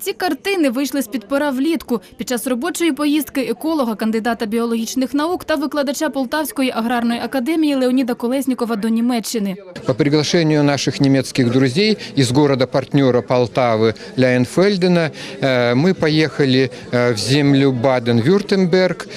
Ці картини вийшли з-під пера влітку під час робочої поїздки еколога, кандидата біологічних наук та викладача Полтавської аграрної академії Леоніда Колеснікова до Німеччини. По приглашению наших немецких друзей из города-партнера Полтавы Ляйнфельдена э, мы поехали э, в землю Баден-Вюртемберг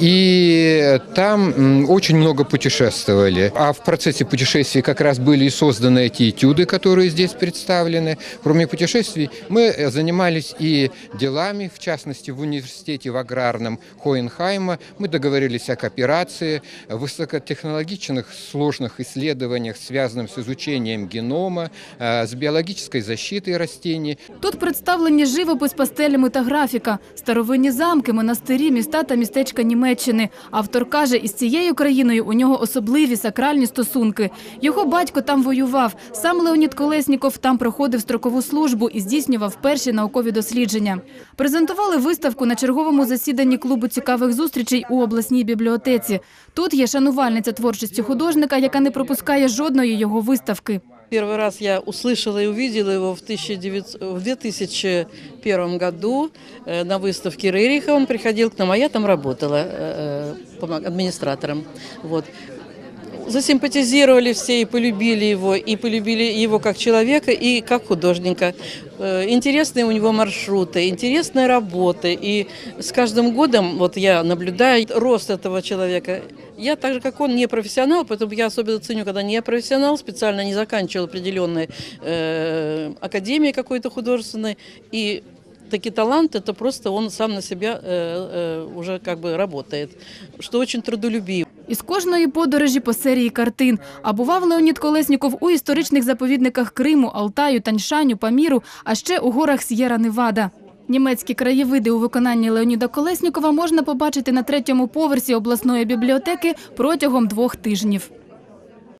и там м, очень много путешествовали. А в процессе путешествий как раз были и созданы эти этюды, которые здесь представлены. Кроме путешествий мы э, занимались и делами, в частности в университете в аграрном Хоенхайма. Мы договорились о кооперации, о высокотехнологичных сложных исследованиях, связанных с изучением генома, э, с биологической защитой растений. Тут представлені живопис пастелями та графіка, старовинні замки, монастирі, міста та містечка Німеччини. Автор каже, із цією країною у нього особливі сакральні стосунки. Його батько там воював. Сам Леонід Колесніков там проходив строкову службу і здійснював перші наукові дослідження. Презентували виставку на черговому засіданні клубу цікавих зустрічей у обласній бібліотеці. Тут є шанувальниця творчості художника, яка не пропускає жодної його виставки. Первый раз я услышала и увидела его в, 1900 в 2001 году э, на выставке Рериха. Он приходил к нам, а я там работала э, помог- администратором. Вот. Засимпатизировали все и полюбили его, и полюбили его как человека, и как художника. Э, Интересные у него маршруты, интересная работа. И с каждым годом вот я наблюдаю рост этого человека. Я так же, как он, не профессионал, поэтому я особенно ценю, когда не профессионал, специально не заканчивал определенной э, академии какой-то художественной. И такие таланты, это просто он сам на себя э, э, уже как бы работает, что очень трудолюбив. Із кожної подорожі по серії картин. А бував Леонід Колесніков у історичних заповідниках Криму, Алтаю, Таньшаню, Паміру, а ще у горах С'єра-Невада. Німецькі краєвиди у виконанні Леоніда Колеснікова можна побачити на третьому поверсі обласної бібліотеки протягом двох тижнів.